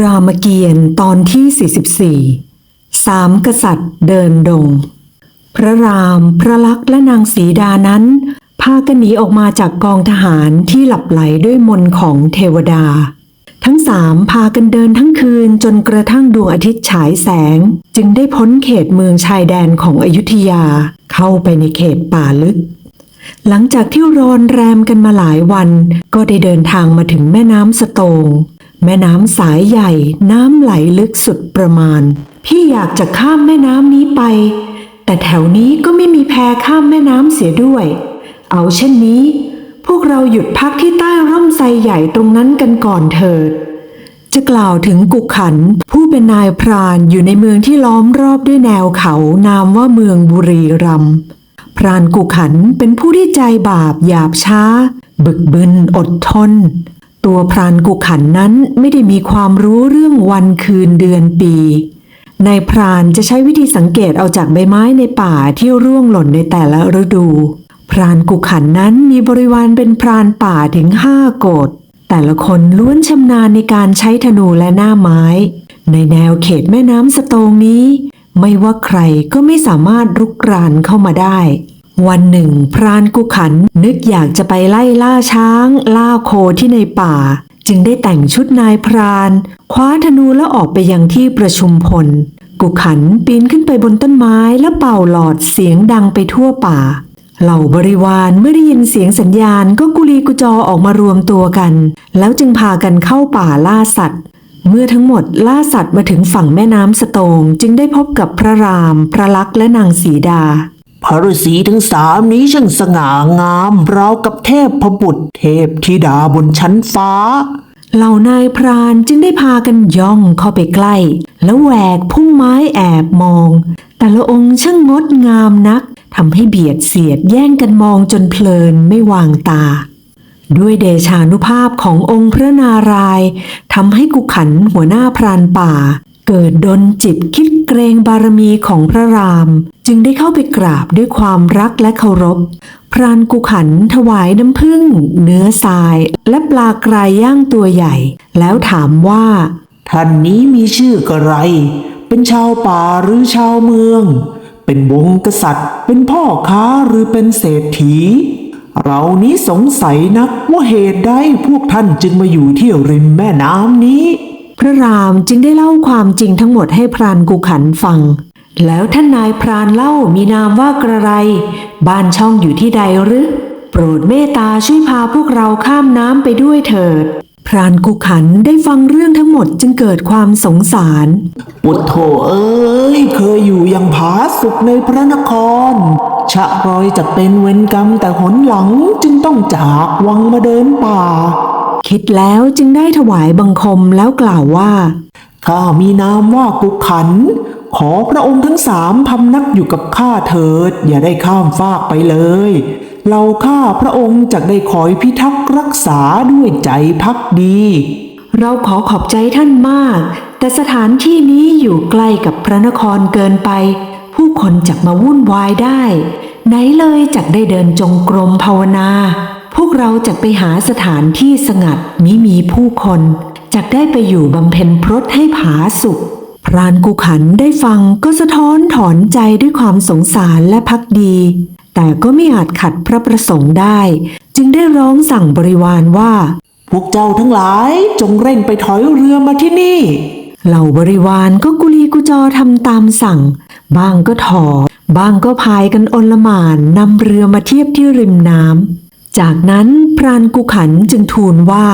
รามเกียรติ์ตอนที่ 44 สามกษัตริย์เดินดง พระราม พระลักษมณ์และนางสีดานั้น พากันหนีออกมาจากกองทหารที่หลับไหลด้วยมนของเทวดา ทั้งสามพากันเดินทั้งคืนจนกระทั่งดวงอาทิตย์ฉายแสง จึงได้พ้นเขตเมืองชายแดนของอยุธยาเข้าไปในเขตป่าลึก หลังจากที่รอนแรมกันมาหลายวัน ก็ได้เดินทางมาถึงแม่น้ำสโตง แม่น้ำสายใหญ่น้ำไหลลึกสุดประมาณ พี่อยากจะข้ามแม่น้ำนี้ไป แต่แถวนี้ก็ไม่มีแพข้ามแม่น้ำเสียด้วย เอาเช่นนี้ พวกเราหยุดพักที่ใต้ร่มไทรใหญ่ตรงนั้นกันก่อนเถิด จะกล่าวถึงกุกขันผู้เป็นนายพรานอยู่ในเมืองที่ล้อมรอบด้วยแนวเขานามว่าเมืองบุรีรัมย์พรานกุกขันเป็นผู้ที่ใจบาปหยาบช้า บึกบึนอดทน ตัวพรานกุขันนั้นไม่ได้มีความรู้เรื่องวันคืนเดือนปีนายพรานจะใช้วิธีสังเกตเอาจากใบไม้ในป่าที่ร่วงหล่นในแต่ละฤดู พรานกุขันนั้นมีบริวารเป็นพรานป่าถึงห้าโกดแต่ละคนล้วนชำนาญในการใช้ธนูและหน้าไม้ ในแนวเขตแม่น้ำสโตงนี้ ไม่ว่าใครก็ไม่สามารถรุกรานเข้ามาได้ วันหนึ่ง พรานกุขันนึกอยากจะไปไล่ล่าช้าง ล่าโคที่ในป่า จึงได้แต่งชุดนายพราน คว้าธนูแล้วออกไปยังที่ประชุมพล กุขันปีนขึ้นไปบนต้นไม้แล้วเป่าหลอดเสียงดังไปทั่วป่า เหล่าบริวารเมื่อได้ยินเสียงสัญญาณก็กุลีกุจอออกมารวมตัวกัน แล้วจึงพากันเข้าป่าล่าสัตว์เมื่อทั้งหมดล่าสัตว์มาถึงฝั่งแม่น้ำสโตงจึงได้พบกับพระราม พระลักษมณ์และนางสีดา พระฤาษีทั้งสามนี้ช่างสง่างามราวกับเทพพบุตรเทพธิดาบนชั้นฟ้า เหล่านายพรานจึงได้พากันย่องเข้าไปใกล้ แล้วแหวกพุ่มไม้แอบมอง แต่ละองค์ช่างงดงามนักทำให้เบียดเสียดแย่งกันมองจนเพลินไม่วางตา ด้วยเดชานุภาพขององค์พระนารายณ์ทำให้กุขันหัวหน้าพรานป่า เกิดดนจิตคิดเกรงบารมีของพระราม จึงได้เข้าไปกราบด้วยความรักและเคารพ พรานกุขันถวายน้ำผึ้งเนื้อทราย และปลากรายย่างตัวใหญ่ แล้วถามว่า ท่านนี้มีชื่อกระไร เป็นชาวป่าหรือชาวเมือง เป็นวงกษัตริย์ เป็นพ่อค้าหรือเป็นเศรษฐี เรานี้สงสัยนักว่าเหตุใดพวกท่านจึงมาอยู่ที่ริมแม่น้ำนี้ พระรามจึงได้เล่าความจริงทั้งหมดให้พรานกุขันฟัง แล้วท่านนายพรานเล่ามีนามว่ากระไร บ้านช่องอยู่ที่ใดหรือ โปรดเมตตาช่วยพาพวกเราข้ามน้ำไปด้วยเถิด พรานกุขันได้ฟังเรื่องทั้งหมดจึงเกิดความสงสารปุถโถเอ้ยเคยอยู่อย่างผาสุกในพระนคร ชะรอยจะเป็นเวรกรรมแต่หนหลังจึงต้องจากวังมาเดินป่า คิดแล้วจึงได้ถวายบังคมแล้วกล่าวว่า ข้ามีนามว่ากุขัน ขอพระองค์ทั้งสามพำนักอยู่กับข้าเถิด อย่าได้ข้ามฟากไปเลย เราข้าพระองค์จะได้คอยพิทักษ์รักษาด้วยใจพักดี เราขอขอบใจท่านมาก แต่สถานที่นี้อยู่ใกล้กับพระนครเกินไป ผู้คนจักมาวุ่นวายได้ ไหนเลยจักได้เดินจงกรมภาวนา พวกเราจักไปหาสถานที่สงัดมิมีผู้คนจักได้ไปอยู่บำเพ็ญพรตให้ผาสุข พรานกุขันได้ฟังก็สะท้อนถอนใจด้วยความสงสารและพักดี แต่ก็ไม่อาจขัดพระประสงค์ได้ จึงได้ร้องสั่งบริวารว่า พวกเจ้าทั้งหลายจงเร่งไปถอยเรือมาที่นี่ เหล่าบริวารก็กุลีกุจอทำตามสั่ง บ้างก็ถอบ้างก็พายกันอนละหมานนำเรือมาเทียบที่ริมน้ำ จากนั้นพรานกุขันจึงทูลว่า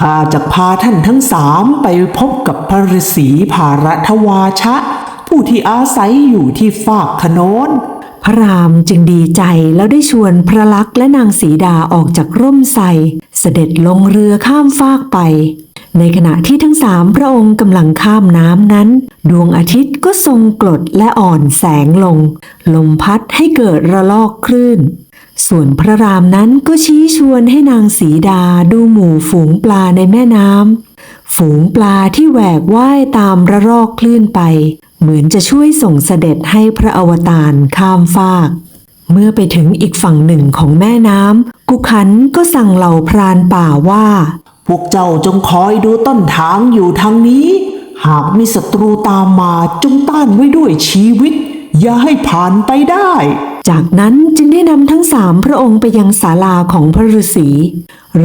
ข้าจะพาท่านทั้งสามไปพบกับพระฤาษีภารัทวาชะ ผู้ที่อาศัยอยู่ที่ฝากขนนพระรามจึงดีใจแล้วได้ชวนพระลักษมณ์และนางสีดาออกจากร่มไทรเสด็จลงเรือข้ามฟากไป ในขณะที่ทั้งสามพระองค์กำลังข้ามน้ำนั้น ดวงอาทิตย์ก็ทรงกรดและอ่อนแสงลง ลมพัดให้เกิดระลอกคลื่น ส่วนพระรามนั้นก็ชี้ชวนให้นางสีดาดูหมู่ฝูงปลาในแม่น้ำฝูงปลาที่แหวกว่ายตามระลอกคลื่นไป เหมือนจะช่วยส่งเสด็จให้พระอวตารข้ามฟาก เมื่อไปถึงอีกฝั่งหนึ่งของแม่น้ำกุขันก็สั่งเหล่าพรานป่าว่า พวกเจ้าจงคอยดูต้นทางอยู่ทางนี้ หากมีศัตรูตามมาจงต้านไว้ด้วยชีวิต อย่าให้ผ่านไปได้ จากนั้นจึงได้นำทั้งสามพระองค์ไปยังศาลาของพระฤาษี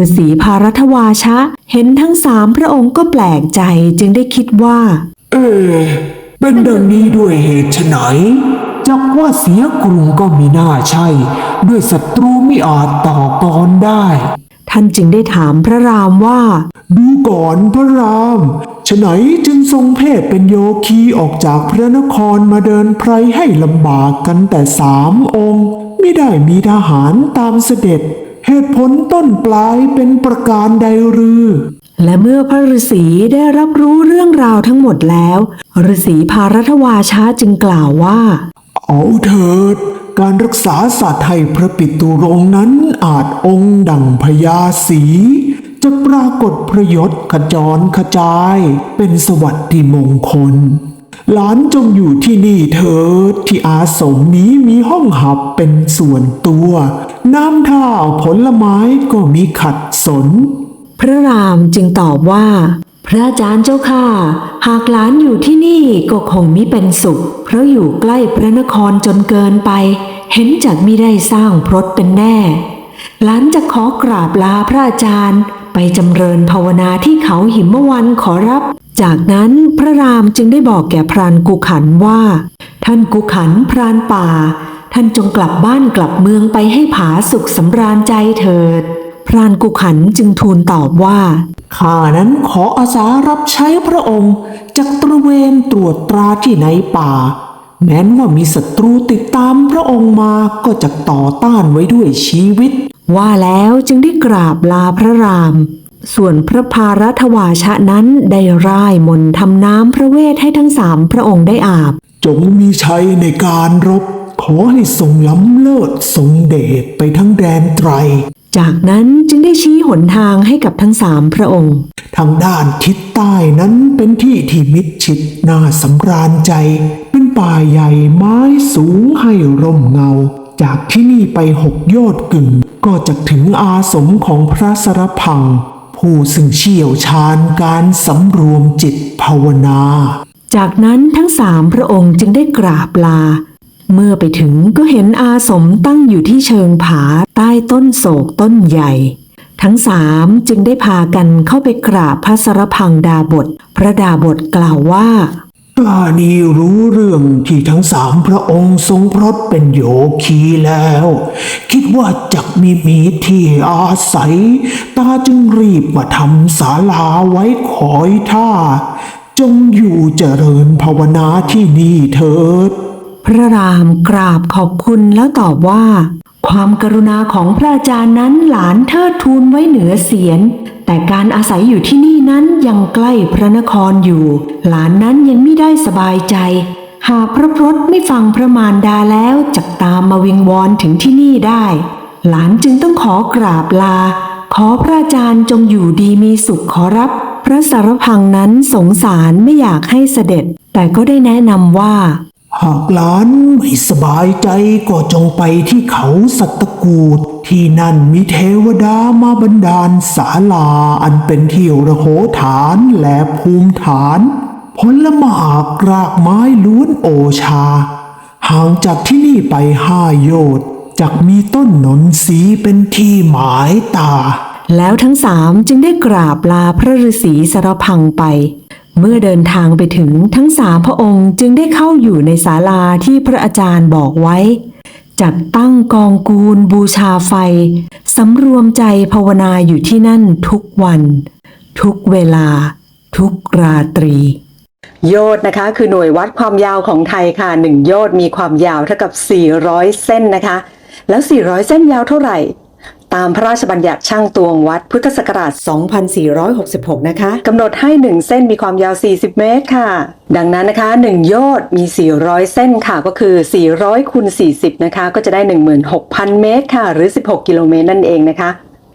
ฤาษีพารัตวาชะ เห็นทั้งสามพระองค์ก็แปลกใจจึงได้คิดว่า เออเป็นดังนี้ด้วยเหตุไฉนจักว่าเสียกรุงก็มีน่าใช่ ด้วยศัตรูไม่อาจต่อกรได้ ท่านจึงได้ถามพระรามว่า ดูก่อนพระราม ฉะไหนจึงทรงเพศเป็นโยคีออกจากพระนครมาเดินไพรให้ลำบากกันแต่สามองค์ ไม่ได้มีทหารตามเสด็จ เหตุผลต้นปลายเป็นประการใดหรือ และเมื่อพระฤาษีได้รับรู้เรื่องราวทั้งหมดแล้วฤาษีพารัตวาชะจึงกล่าวว่า เอาเถิด การรักษาสัตว์ให้พระปิตุรงค์นั้นอาจองค์ดั่งพญาสี จะปรากฏประยศขจรขจายเป็นสวัสดิมงคล หลานจงอยู่ที่นี่เถิดที่อาสมนี้มีห้องหับเป็นส่วนตัว น้ำท่าผลไม้ก็มีขัดสน พระรามจึงตอบว่า พระอาจารย์เจ้าค่ะ หากหลานอยู่ที่นี่ก็คงมิเป็นสุข เพราะอยู่ใกล้พระนครจนเกินไป เห็นจากมิได้สร้างพรตเป็นแน่ หลานจะขอกราบลาพระอาจารย์ ไปจำเริญภาวนาที่เขาหิมวันขอรับ จากนั้นพระรามจึงได้บอกแก่พรานกุขันว่า ท่านกุขันพรานป่า ท่านจงกลับบ้านกลับเมืองไปให้ผาสุขสำราญใจเถิด พรานกุขันจึงทูลตอบว่าข้านั้นขออาสารับใช้พระองค์จากตระเวนตรวจตราที่ในป่า แม้นว่ามีศัตรูติดตามพระองค์มาก็จะต่อต้านไว้ด้วยชีวิต ว่าแล้วจึงได้กราบลาพระราม ส่วนพระพารัตวาชะนั้นได้ร่ายมนต์ทำน้ำพระเวทให้ทั้งสามพระองค์ได้อาบ จงมีชัยในการรบ ขอให้ทรงล้ำเลิศทรงเดชไปทั้งแดนไตร จากนั้นจึงได้ชี้หนทางให้กับทั้งสามพระองค์ ทางด้านทิศใต้นั้นเป็นที่ที่มิดชิดน่าสำราญใจเป่าใหญ่ไม้สูงให้ร่มเงา จากที่นี่ไปหกยอดกึ่ง ก็จะถึงอาสมของพระสรพัง ผู้ซึ่งเชี่ยวชาญการสำรวมจิตภาวนา จากนั้นทั้งสามพระองค์จึงได้กราบลา เมื่อไปถึงก็เห็นอาสมตั้งอยู่ที่เชิงผาใต้ต้นโศกต้นใหญ่ทั้งสามจึงได้พากันเข้าไปกราบพระสรพังดาบท พระดาบทกล่าวว่า กานีรู้เรื่องที่ทั้งสามพระองค์ทรงพรตเป็นโยคีแล้ว คิดว่าจักมีมีที่อาศัย ตาจึงรีบมาทำศาลาไว้คอยท่า จงอยู่เจริญภาวนาที่นี่เถิด พระรามกราบขอบคุณแล้วตอบว่า ความกรุณาของพระอาจารย์นั้นหลานเทิดทูนไว้เหนือเสียน แต่การอาศัยอยู่ที่นี่นั้นยังใกล้พระนครอยู่ หลานนั้นยังไม่ได้สบายใจ หากพระพรตไม่ฟังพระมารดาแล้วจักตามมาวิงวอนถึงที่นี่ได้ หลานจึงต้องขอกราบลา ขอพระอาจารย์จงอยู่ดีมีสุขขอรับ พระสารพังนั้นสงสารไม่อยากให้เสด็จ แต่ก็ได้แนะนำว่า หากหลานไม่สบายใจก็จงไปที่เขาสัตตกูดที่นั่นมีเทวดามาบันดาลศาลาอันเป็นที่ระโหฐานและภูมิฐาน ผลหมากรากไม้ล้วนโอชา ห่างจากที่นี่ไปห้าโยชน์จักมีต้นหนนสีเป็นที่หมายตา แล้วทั้งสามจึงได้กราบลาพระฤาษีสารพังไป เมื่อเดินทางไปถึงทั้งสามพระองค์จึงได้เข้าอยู่ในศาลาที่พระอาจารย์บอกไว้ จัดตั้งกองกูลบูชาไฟสำรวมใจภาวนาอยู่ที่นั่นทุกวัน ทุกเวลา ทุกราตรี โยชน์นะคะคือหน่วยวัดความยาวของไทยค่ะ1โยชน์มีความยาวเท่ากับ 400 เส้นนะคะ แล้ว 400 เส้นยาวเท่าไหร่ ตามพระราชบัญญัติช่างตวงวัดพุทธศักราช 2466 นะคะกำหนดให้ 1 เส้นมีความยาว 40 เมตรค่ะ ดังนั้นนะคะ 1 โยชน์มี 400 เส้นค่ะก็คือ 400คูณ40 นะคะ ก็จะได้ 16,000 เมตรค่ะ หรือ 16 กิโลเมตรนั่นเองนะคะ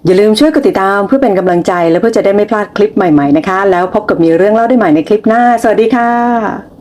อย่าลืมช่วยกดติดตามเพื่อเป็นกำลังใจและเพื่อจะได้ไม่พลาดคลิปใหม่ๆนะคะ แล้วพบกับมีเรื่องเล่าได้ใหม่ในคลิปหน้า สวัสดีค่ะ